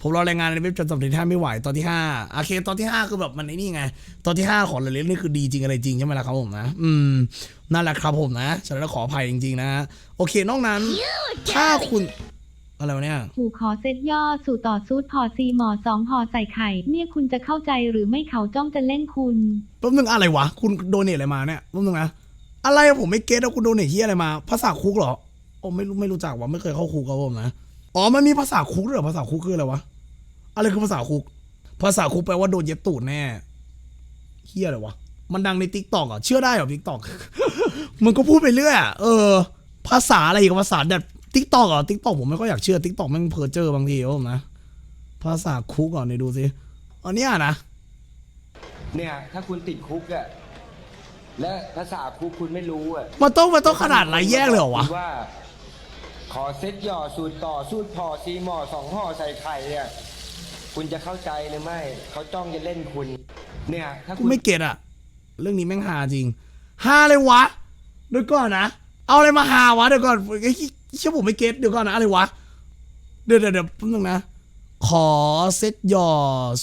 ผมรอรายงานในเว็บจนสัปดาห์ที่ห้าไม่ไหวตอนที่ห้าโอเคตอนที่ห้าคือแบบมันไอ้นี่ไง ตอนที่ห้าของเรเลนนี่คือดีจริงอะไรจริงใช่ไหมล่ะครับผมนะ อืมนั่นแหละครับผมนะฉะนั้นขออภัยจริง ๆ นะโอเคนอกนั้น ถ้าคุณอะไรวะเนี่ยผูขอเซตย่อสู่ต่อซูดพอซีหมอสองห่อใส่ไข่ เนี่ยคุณจะเข้าใจหรือไม่เขาจ้องจะเล่นคุณแป๊บนึงอะไรวะ คุณโดเนทอะไรมาเนี่ยแป๊บนึงนะอะไรอะผมไม่เก็ตอะคุณโดเนทที่อะไรมา ภาษาคุกเหรอโอ้ไม่รู้ไม่รู้จักว่ะไม่เคยเข้าคุกครับผมนะ อ๋อมันมีภาษาคุกด้วยเหรอภาษาคุกคืออะไรวะอะไรคือภาษาคุก ภาษาคุกแปลว่าโดนเย็บตูดแน่เฮียอะไรวะมันดังในทิกตอกอะเชื่อได้เหรอทิกตอกมันก็พูดไปเรื่อยอะเออ ภาษาอะไรอีกภาษาแบบทิกตอกอะทิกตอกผมไม่ค่อยอยากเชื่อทิกตอกแม่งเพอเจอร์บางทีครับผมนะภาษาคุกก่อนนี่ดูสิอันเนี้ยนะเนี่ย ถ้าคุณติดคุกอะและภาษาคุกคุณไม่รู้อะมันต้องมันต้องขนาดไรแยกเลยเหรอวะคุณว่า ขอเซ็ตหย่อสูตรต่อสูตรพอซีหมอสองห่อใส่ไข่เนี่ยคุณจะเข้าใจหรือไม่เขาจ้องจะเล่นคุณ เนี่ย ถ้ากูคุณไม่เก็ตอะเรื่องนี้แม่งฮาจริงฮาเลยวะเดี๋ยวก่อนนะ เอาอะไรมาฮาวะเดี๋ยวก่อนไอ้เชื่อผมไม่เก็ตเดี๋ยวก่อนนะอะไรวะเดี๋ยวเดี๋ยวเดี๋ยวแป๊บนึงนะ ขอเซตหย่อ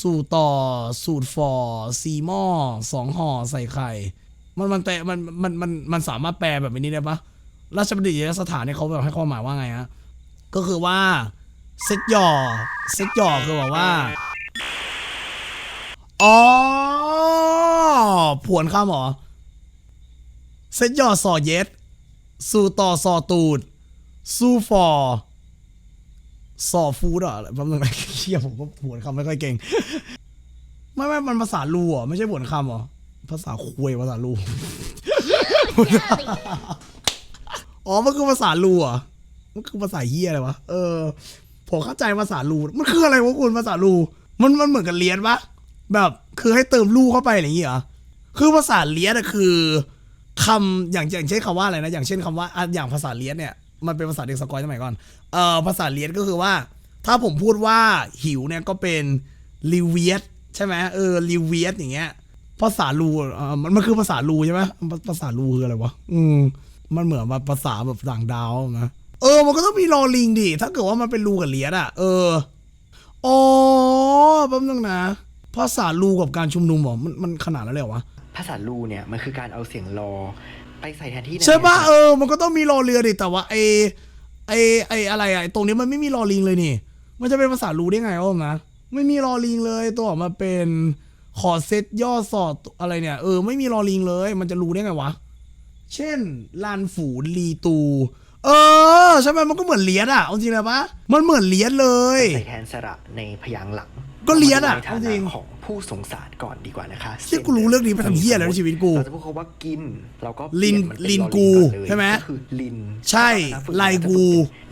สูตรต่อ สูตรฟอซีหม้อสองห่อใส่ไข่ มันมันแต่มันมันมันมันสามารถแปลแบบนี้ได้ปะ ราชบัณฑิตยสถานเนี่ยเขาแบบให้ความหมายว่าไงฮะก็คือว่าเซตหย่อเซตหย่อคือแบบว่าอ๋อผวนข้ามเหรอเซตหย่อสอเย็ดสู้ต่อสอตูด สู้ฟอสอฟูดเหรอแป๊บนึงนะเชี่ยผมก็ผวนคำไม่ค่อยเก่ง ไม่ไม่มันภาษาลูเหรอไม่ใช่ผวนคำเหรอ ภาษาคุยภาษาลู อ๋อ มันคือภาษาลูอะมันคือภาษาเฮียอะไรวะ เออ ผมเข้าใจภาษาลู มันคืออะไรวะคุณภาษาลู มันมันเหมือนกับเลียนปะแบบคือให้เติมลูเข้าไปอะไรอย่างเงี้ยเหรอคือภาษาเลียนอะคือคำอย่างอย่างเช่นคำว่าอะไรนะ อย่างเช่นคำว่าอย่างภาษาเลียนเนี่ย มันเป็นภาษาเด็กสกอยสมัยก่อน เอ่อ ภาษาเลียนก็คือว่า ถ้าผมพูดว่าหิวเนี่ยก็เป็นลิเวียสใช่ไหมเออลิเวียสอย่างเงี้ย ภาษาลูเอ่อมันมันคือภาษาลูใช่ไหมภาภาษาลูคืออะไรวะ อืม มันเหมือนแบบภาษาแบบต่างดาวนะเออ มันก็ต้องมีลอลิงดิ ถ้าเกิดว่ามันเป็นลูกับเลียดอะเออ อ๋อแป๊บนึงนะ ภาษาลูกับการชุมนุมเหรอ มันมันขนาดนั้นเลยเหรอวะ ภาษาลูเนี่ยมันคือการเอาเสียงรอ ไปใส่แทนที่ใช่ปะนเออ มันก็ต้องมีรอเรือดิ แต่ว่าไอไอไออะไรอะไอ้ตรงนี้มันไม่มีรอลิงเลยนี่ มันจะเป็นภาษาลูได้ไงอ้อมนะ ไม่มีรอลิงเลย ตัวออกมาเป็นขอเซตย่อสอดอะไรเนี่ย เออ ไม่มีรอลิงเลย มันจะรู้ได้ไงวะ เช่นลานฝูลีตู เออใช่ไหมมันก็เหมือนเลียดอะเอาจริงเลยปะมันเหมือนเลียดเลย ใส่แทนสระในพยางค์หลังก็เลียดอะในฐาเอาจรินะงของผู้สงสารก่อนดีกว่านะคะเชี่ยกูรู้เรื่องนี้ไปทำเหี้ยอะไรในชีวิตกูเราจะพูดคำว่ากินเราก็ลินเปยมัเป็ลินลอกูก่อนเลยใช่ไหมก็คือลินใช่ถ้าฝึกลายกู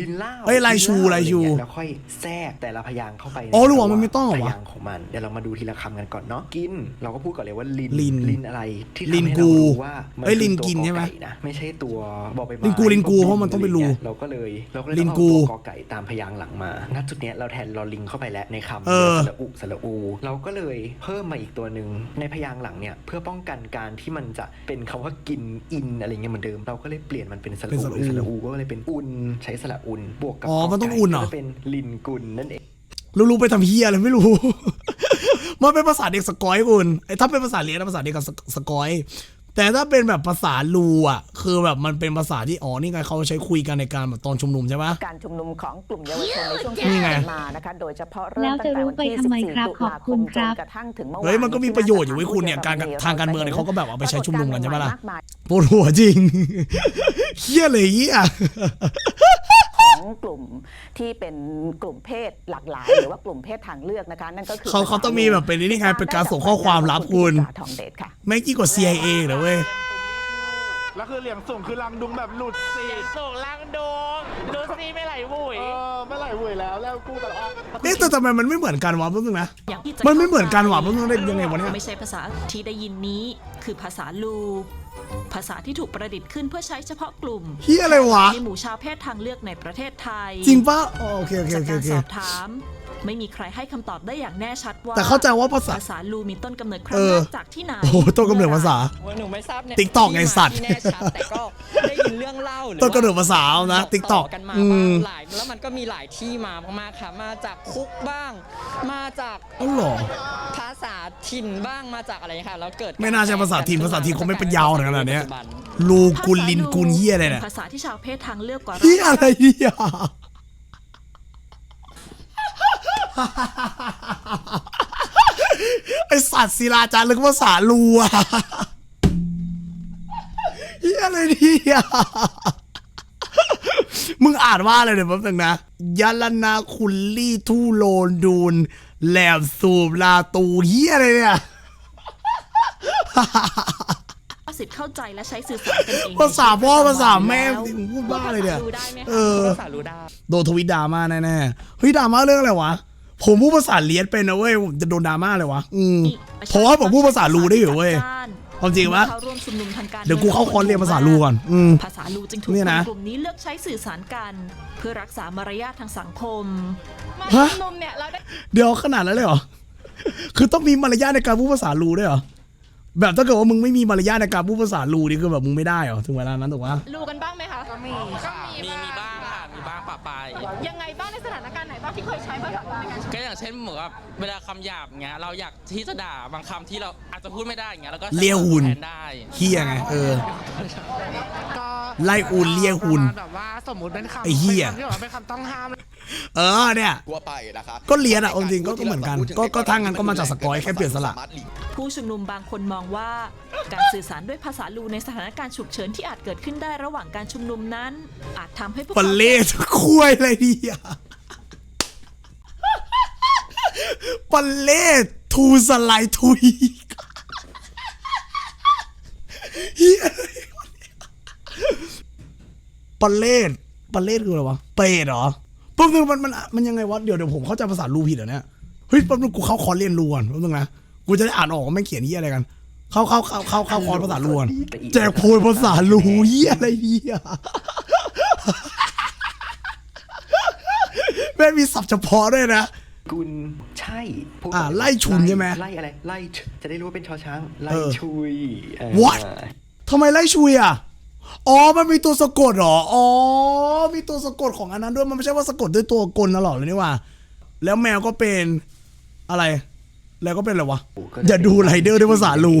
ลินเล่าเอ้ยลายชูนเลายชูอะไรเงี้แล้วค่อยแทรกแต่ละพยางค์เข้าไปในอ๋อหรือว่ามันไม่ต้องเหรอพวะยางค์ของมันเดี๋ยวเรามาดูทีละคำกันก่อนเนาะกิน เราก็พูดก่อนเลยว่าลินลินลินอะไรที่ลิทำนให้กูเรารู้ว่ามัเอ้ยคือลินตัวกินใช่ไหมกอก่นะไม่ใช่ตัวบอใบไม้ลินกูลินกูเพราะมันต้องเป็นรูเราก็เลยเราก็เลยลิต้องนกูเอาตัวกอไก่ตามพยางค์หลังมาณจุดเนี้ยเราแทนลอลิงเข้าไปแล้วในคำเออสระอุสระอู เราก็เลยเพิ่มมาอีกตัวหนึ่งในพยางค์หลังเนี่ยเพื่อป้องกันการที่มันจะเป็นคำว่ากินอินอะไรเงี้ยเหมือนเดิม เราก็เลยเปลี่ยนมันเป็นสระเป็นอูสระหรืออูสระอูก็เลยเป็นอุนใช้สระอุนบวกกับอ๋อมันต้องกไก่อุ่นเหรอก็จะเป็นลินกุลนั่นเองรู้ๆไปทำเฮียอะไรไม่รู้ มันเป็นภาษาเด็กสกอยคุณไอ้ถ้าเป็นภาษาเรียนนะภาษาเด็กกับสสกอย แต่ถ้าเป็นแบบภาษาลูอะ คือแบบมันเป็นภาษาที่อ๋อนี่ไงเขาใช้คุยกันในการแบบตอนชุมนุมใช่ปะ การชุมนุมของกลุ่มเยาวชนในช่วงนี่ที่ไง ผ่านมานะคะ โดยเฉพาะเริ่แล้มวตั้จะงแต่รู้วันไปที่ทำไม14ครับตุขอบลาคคุณมคจรันบกระทั่งถึงเมื่อวานเฮ้ยมันก็มีประโยชน์อยู่ไว้ยคุณเนี่ยการทางการเมืองเนี่ยเขาก็แบบเอาไปใช้ชุมนุมกันใช่ปะล่ะ ปรากฏการณ์ใหม่ๆมากมาย ปวดหัวจริงเฮียเลยเฮียขอ งกลุ่มที่เป็นกลุ่มเพศหลากหลาย หรือว่ากลุ่มเพศทางเลือกนะคะนั่นก็คือเขาเขาต้องมีแบบเป็นนี่ไงเป็นการส่งข้อความลับคุณทองเดชค่ะแม่งยิ่งกว่า CIA เหรอเว้ย แล้วคือเหลี่ยมส่งคือลังดุงแบบหลุดสีเสียงส่งลังดงดูซี่ไม่ไหลหวุยเออไม่ไหลหวยแล้วแล้วกูแต่ละอันเอ๊ะแต่ทำไมมันไม่เหมือนกันวะแป๊บนึงนะ อย่างที่จะมันไม่เหมือนกันว่ะมันต้องเล่นยังไงวะเนี่ย ไม่ใช่ภาษาที่ได้ยินนี้ คือภาษาลู ภาษาที่ถูกประดิษฐ์ขึ้นเพื่อใช้เฉพาะกลุ่มเฮียอะไรวะ ในหมู่ชาวเพศทางเลือกในประเทศไทย จริงปะอ๋อโอเคโอเคจากโอเคการโอเค สอบถาม ไม่มีใครให้คำตอบได้อย่างแน่ชัดว่าแต่เข้าใจว่าภาษา ภาษาลูมีต้นกำเนิดครั้เองอแรกจากที่ไหน โอ้โหต้นกำเนิดภาษา หนูไม่ทราบเนี่ย TikTok ไงสัตว์ ที่แน่ชัดแต่ก็ได้ยินเรื่องเล่าหรือต้นกำเนิดว่าภาษาเอานะต่อ TikTok กันมาอืบ้างมหลายแล้วมันก็มีหลายที่มามากๆค่ะ มาจากคุกบ้าง มาจากเอ้าเหรอ ภาษาถิ่นบ้างมาจากอะไรค่ะแล้วเกิดไม่น่าใช่ภาษาถิ่นภาษาถิ่นคงไม่เป็นยาวขนาดเนี้ยปัจจุบัลูกุลลินกุลเฮียอะไรเนี่ยภาษาที่ชาวเพศทางเลือกกว่าเฮียอะไรเนี่ย ไอสัตว์ศิลาจารึกภาษาลูอะเฮียอะไรเนี่ยมึงอ่านว่าอะไรเดี๋ยวแป๊บนึงนะยาลนาคุลลี่ทูโลนดูนแหลมสูบลาตูเฮียอะไรเนี่ยสิทธิ์เข้าใจและใช้สื่อสารกันเองภาษาพ่อภาษาแม่แล้วมึงพูดบ้าเลยเนี่ยรู้ได้ไหมคะเออภาษารู้ได้โดนทวิตดราม่าแน่ๆเฮ้ยดราม่าเรื่องอะไรวะ ผมพูดภาษาเลียนเป็นนะเว้ยผมจะโดนดราม่าเลยวะอืมเพราะว่าผมพูดภาษาลูได้อยู่เว้ยความจริงปะเข้าร่วมชุมนุมทางการเดี๋ยวกูเข้าคอร์สเรียนภาษาลูก่อนอืมภาษาลูจึงถูกเนี่ยนะคนกลุ่มนี้เลือกใช้สื่อสารกัน เพื่อรักษามารยาททางสังคมฮะเดี๋ยวขนาดนั้นเลยเหรอคือต้องมีมารยาทในการพูดภาษาลูด้วยเหรอแบบถ้าเกิดว่ามึงไม่มีมารยาทในการพูดภาษาลูนี่คือแบบมึงไม่ได้เหรอถึงเวลานั้นถูกปะรู้กันบ้างไหมคะมีค่ะมีมีบ้างค่ะ มีบ้างปะปายยังไงบ้างในสถานการณ์ไหนบ้างที่เคยใช้ภาษาในการก็อย่างเช่นเหมือนกับเวลาคำหยาบเงี้ยเราอยากที่จะด่าบางคำที่เราอาจจะพูดไม่ได้เงี้ยแล้วก็ใช้เลี้ยวหุ่นแทนได้ เฮียไงเออ ก็ไล่อุ่นเลี้ยหุ่นแบบว่าสมมติเป็นคำไอ้เหี้ยเป็นคำที่แบบว่าเป็นคำต้องห้าม เออเนี่ย ทั่วไปนะครับก็เรียนอะเอาจริงๆก็ก็เหมือนกันก็ก็ทางนั้นก็มาจากสกอยแค่เปลี่ยนสระ ผู้ชุมนุมบางคนมองว่า การสื่อสารด้วยภาษาลูในสถานการณ์ฉุกเฉินที่อาจเกิดขึ้นได้ระหว่างการชุมนุมนั้น อาจทำให้พวกปัเขานเล่คุยอะไรเนี่ยปันเล่ทูสไลด์ทุยเฮียอะไรวะเนี่ยปันเล่ปันเล่คืออะไรวะ เปรตเหรอแป๊บนึงมันมันมันยังไงวะเดี๋ยวเดี๋ยวผมเข้าใจภาษาลูผิดเหรอเนี่ยเฮ้ยแป๊บนึงกูเข้าคอร์สเรียนรูก่อนแป๊บนึงนะกูจะได้อ่านออกว่าไม่งเขียนเฮียอะไรกัน เข้าเข้าเข้าเข้าเข้าคอร์สภาษาลูก่อนแจกโพยภาษาลูเฮียอะไรเฮียแม่งมีศัพท์เฉพาะด้วยนะ กุลใช่พวกอ่าไล่ชุนใช่ไหมไล่อะไรไล่ชจะได้รู้ว่าเป็นชอช้างไล่เออ ชุยเออ What? ทำไมไล่ชุยอะ อ๋อ มันมีตัวสะกดเหรอ อ๋อ มีตัวสะกดของอันนั้นด้วย มันไม่ใช่ว่าสะกดด้วยตัวกลนะหรอกเลยนี่หว่า แล้วแมวก็เป็นอะไร แล้วก็เป็นอะไรวะ อย่าดูไรเดอร์ด้วยภาษาลู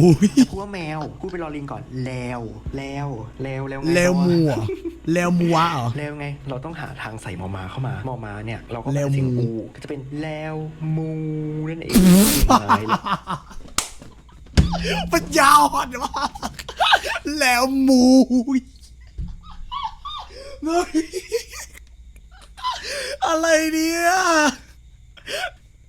พูดว่าแมวพูดเป็นลอลิงก่อน แล้ว แล้ว แล้ว แล้วไงแล้วมัวต่อแล้วมัวเหรอ แล้วไง เราต้องหาทางใส่มอมาเข้ามา มอมาเนี่ย เราก็แล้วเสียงมูอูก็จะเป็นแล้วมูนั่นเองปัญญาอ่อนมาก แล้วมูเฮ้ยอะไรเนี่ย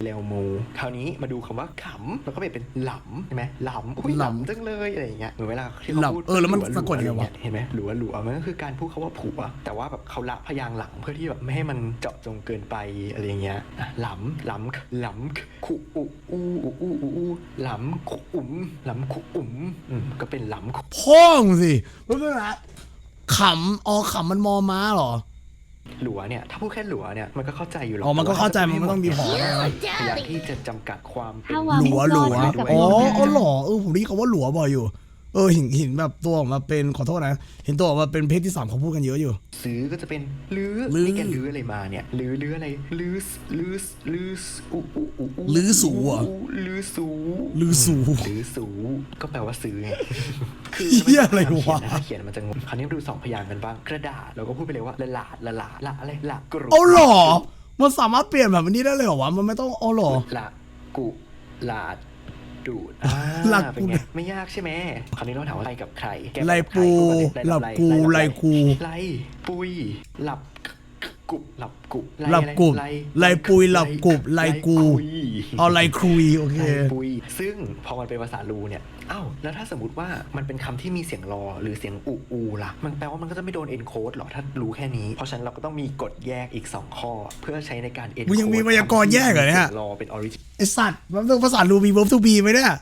แล้วมูคราวนี้มาดูคำว่าขำแล้วก็เปลี่ยนเป็นหลำใช่ไหมหลำอุ้ยหหลำลำจังเลยอะไรอย่างเงี้ยเหมือนเวลาที่เขาหลำพูดเออแล้วมันหวสะกดยังไงวะอรเเห็นไหมหลัวหลัวมันก็คือการพูดคาว่าผัว แต่ว่าแบบเขาละพยางค์หลังเพื่อที่แบบไม่ให้มันเจาะจงเกินไปอะไรอย่างเงี้ยอะหลำหลำหลำขุอุอูอูอูอูอูหลำขุอุ๋มหลำขุอุ๋มอืมก็เป็นหลำขุพ่องสิรู้ไหมนะขำอ๋อขำมันมอม้าเหรอ หลัวเนี่ยถ้าพูดแค่หลัวเนี่ยมันก็เข้าใจอยู่หรอกอ๋อมันก็เข้าใจแต่ว่มันไม่ต้องมีหอเนี่ยนะพยายามที่จะจำกัดความเป็น ถ้าวาง หลัวหลัวไม่รอดอ๋อไม่กับอ๋อเหรอเออผมได้ยินคำว่าหลัวบ่อยอยู่เออเห็นเห็นแบบตัวออกมาเป็นขอโทษนะ เห็นตัวออกมาเป็นเพศที่สามเขาพูดกันเยอะอยู่ซื้อก็จะเป็นลื้อลื้อนี่แกลื้ออะไรมาเนี่ยลื้อลื้ออะไรลื้อลื้อลื้ออูอูอูอูลื้อสูอะลื้อสูลื้อสูลื้อสูก็แปลว่าซื้อไงคือเหี้ยอะไรวะถ้าเขียนมันจะงงคราวนี้มาดูสองพยางค์กันบ้างกระดาษเราก็พูดไปเลยว่าละหลาดละหลาละอะไรละกรุเอาเหรอมันสามารถเปลี่ยนแบบนี้ได้เลยเหรอวะมันไม่ต้องเอาเหรอละกุหลาด ดูดอ่าละเป็นกุไงไม่ยากใช่ไหมคราวนี้เราถามว่าอะไรกับใครแกไลปูไหลับกูไลกู ไลปุยหลับ กุบหลับกุบไหลับกุบอะไรไลปุยหลับกุบไลกูคุยเอาไรคุยโอเคไลปุยซึ่งพอมันเป็นภาษาลูเนี่ยอ้าวแล้วถ้าสมมติว่ามันเป็นคำที่มีเสียงรอหรือเสียงอูอูล่ะ มันแปลว่ามันก็จะไม่โดน encode หรอถ้ารู้แค่นี้ เพราะฉะนั้นเราก็ต้องมีกฎแยกอีก 2 ข้อ เพื่อใช้ในการ encode มึงยังมีไวยากรณ์แยกเหรอเนี่ยสีงรอเป็น original ไอสัตว์มันต้องภาษาลูมี verb to be ไหมเนี่ย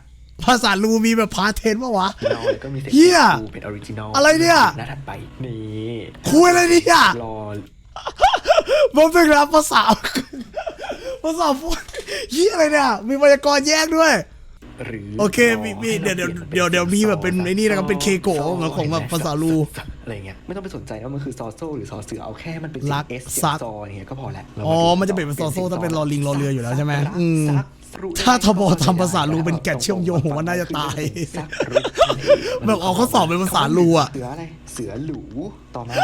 ภาษาลูมีแบบพาเทนปะวะแล้วก็มีเสียงเหี้ยอูเป็น original อะไรเนี่ยหน้าถัดไปนี่คุยอะไรเนี่ยรอ มันเป็นรับภาษาภาษาพูดเฮียอะไรเนี่ย มีไวยากรณ์แยกด้วย หรือโอเคมีมีเดี๋ยวเดี๋ยวเดี๋ยวเดี๋ยวมีแบบเป็นไอ้นี่นะครับเป็นเคโกะของแบบภาษาลูอะไรเงี้ยไม่ต้องไปสนใจว่ามันคือซอโซ่หรือซอเสือเอาแค่มันเป็นรักเอสซัก ซออย่างเงี้ยก็พอแล้วเราอ๋อดูมันจะเป็นเป็นซอโซ่ถ้าเป็นลอลิงรอเรืออยู่แล้วใช่ไหมซักอืม ซักรู้ ถ้าทบทำภาษาลูเป็นแกะเชื่อมโยงผมว่าน่าจะตายซักรู้แบบเอาข้อสอบเป็นภาษาลูอะเสืออะไร เสือหลูต่อมา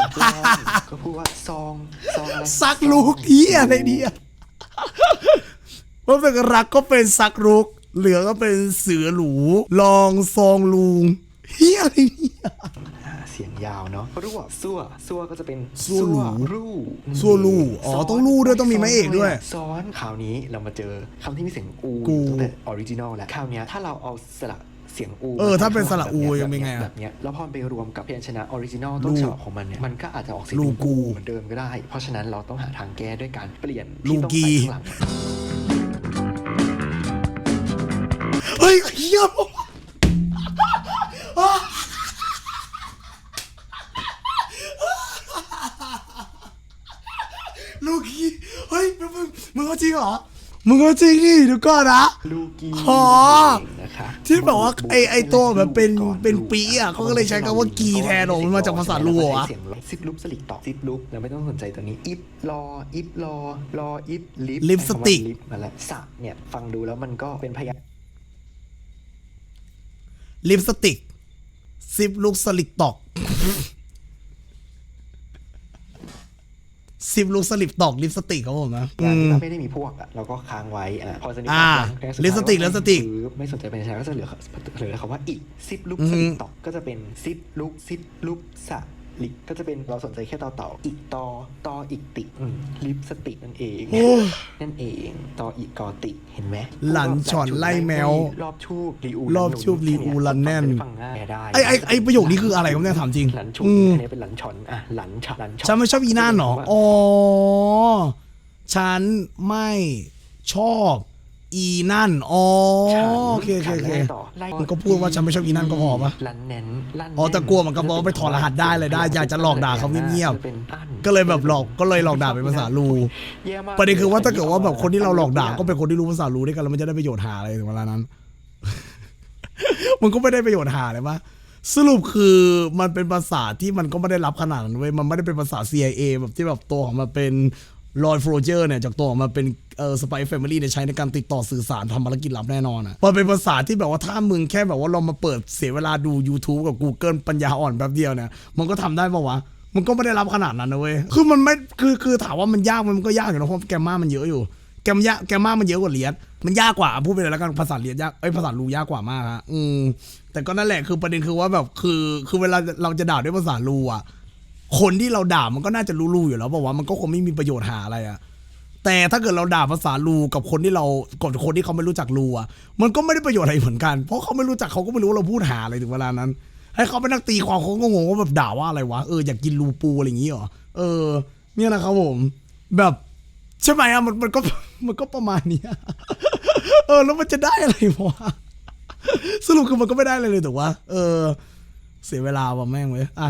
ก็พูดว่าซองซองอะไรซักลูกเฮียอะไรเนี่ยว่าเป็นรักก็เป็นซักลูกเหลือก็เป็นเสือหลูลองซองลุงเฮียอะไรเนี่ยอ่าเสียงยาวเนาะรั่วซั่วซั่วก็จะเป็นซั่วหลูรูซั่วลู่อ๋อต้องลู่ด้วย ต้องมีไม้เอกด้วย ซ้อนคราวนี้เรามาเจอคำที่มีเสียงอูกูตั้งแต่ออริจินอลแล้วคราวเนี้ยถ้าเราเอาสระเสียงอูเออถ้าเป็นมสระอูแบบยังเป็นไงอะแบบเนี้ยแล้วพอมันไปรวมกับพยัญชนะออริจินอลต้นลูฉบับของมันเนี่ยมันก็อาจจะออกเสียงลูเป็นกูเหมือนเดิมก็ได้ เพราะฉะนั้นเราต้องหาทางแก้ด้วยการเปลี่ยนลูที่ต้องกีใส่ข้างหลัง เฮ้ยเฮีย ลูกกี้เฮ้ยมึงมึงมึงเอาจริงเหรอ มึงเอาจริงดิเดี๋ยวก่อนนะ ลูกีอ๋อ นะคะที่แบบว่าไอไอตัวแบบเป็นเป็นปีอะเขาก็เลยใช้คำว่ากีแทนออกมันมาจากภาษาลูเหรอวะเสียงซิปลุปสลิกต่อซิปลุปเราไม่ต้องสนใจตัวนี้อิฟรออิฟรอรออิฟลิฟลิปสติก ลิปมาแล้วสะเนี่ยฟังดูแล้วมันก็เป็นพยางค์ลิปสติก ซิปลูกสลิกตอก ซิปลูกสลิปตอกลิปสติกครับผมนะงานอืที่มเราไม่ได้มีพวกอะเราก็ค้างไว้อะพอสนิทอ่าแค่สุดท้ายลิปสติกลิปสติกคือไม่สนใจเป็นชาก็จะเหลือเหลือคำว่าอีกซิปลุปอือสฮึลิกต่อก็จะเป็นซิปลุปซิปลุปสะ ลิกก็จะเป็นเราสนใจแค่ต่อเต่าอีกตอตออีกติอืมลิปสติกนั่นเองโอ้ยนั่นเองตออีกกอติเห็นไหมหลันฉ่อนไล่แมวรอบชูบรีอูรอบชูบรีอูลันแน่นฟังง่ายได้ไอไอไอประโยคนี้คืออะไรครับเนี่ยถามจริงหลันชูอืมอันนี้เป็นหลันฉอนอะหลันฉอนหลันฉอนฉันไม่ชอบอีน่านเหรออ๋อฉันไม่ชอบ อีนั่น อ๋อ โอเคโอเคโอเค ต่อไล่มันก็พูดว่าฉันไม่ชอบอีนั่นก็พอปะลันแนนลั่นอ๋อแต่กลัวมันก็บอกว่าไปถอดรหัสได้เลยได้อยากจะหลอกด่าเขาเงียบๆ เป็นอั้นก็เลยแบบหลอกก็เลยหลอกด่าเป็นภาษาลู แย่มากประเด็นคือว่าถ้าเกิดว่าแบบคนที่เราหลอกด่าก็เป็นคนที่รู้ภาษาลูด้วยกันแล้วมันจะได้ประโยชน์หาอะไรถึงเวลานั้น มันก็ไม่ได้ประโยชน์หาเลยปะสรุปคือมันเป็นภาษาที่มันก็ไม่ได้รับขนาดนั้นเว้ยมันไม่ได้เป็นภาษา CIA แบบที่แบบตัวของมันเป็น ลอยโฟรเจอร์เนี่ยจากตัวมันเป็นเออสไปแฟมิลี่เนี่ยใช้ในการติดต่อสื่อสารทำภารกิจลับแน่นอนอะมันเป็นภาษาที่แบบว่าถ้ามึงแค่แบบว่าเรามาเปิดเสียเวลาดู YouTube กับ Google ปัญญาอ่อนแป๊บเดียวเนี่ยมันก็ทำได้ปะวะ มันก็ไม่ได้รับขนาดนั้นนะเว้ย คือมันไม่คือคือถามว่ามันยากไหมมันก็ยากอยู่นะเพราะแกมมามันเยอะอยู่ แกมยากแกมมามันเยอะกว่าเลียดมันยากกว่าพูดไปเลยแล้วกันภาษาเลียดยากเอ้ยภาษาลูยากกว่ามากฮะอืมแต่ก็นั่นแหละคือประเด็นคือว่าแบบคือคือเวลาเราจะด่าด้วยภาษาลูอะ คนที่เราด่ามันก็น่าจะรู้ๆอยู่แล้วบอกว่ามันก็คงไม่มีประโยชน์หาอะไรอะแต่ถ้าเกิดเราด่าภาษาลูกับคนที่เรากับคนที่เขาไม่รู้จักลูอะมันก็ไม่ได้ประโยชน์อะไรเหมือนกัน เพราะเขาไม่รู้จักเขาก็ไม่รู้ว่าเราพูดหาอะไรถึงเวลานั้น ให้เขาไปนักตีความเขาก็งงว่าแบบด่าว่าอะไรวะเอออยากกินลูปูอะไรอย่างงี้เหรอเออ เนี่ยนะครับผม แบบใช่ไหมอะมันมันก็มันก็ประมาณนี้เออ แล้วมันจะได้อะไรวะสรุปคือมันก็ไม่ได้อะไรเลยถูกปะเออ เสียเวลาว่ะแม่งเว้ยอะ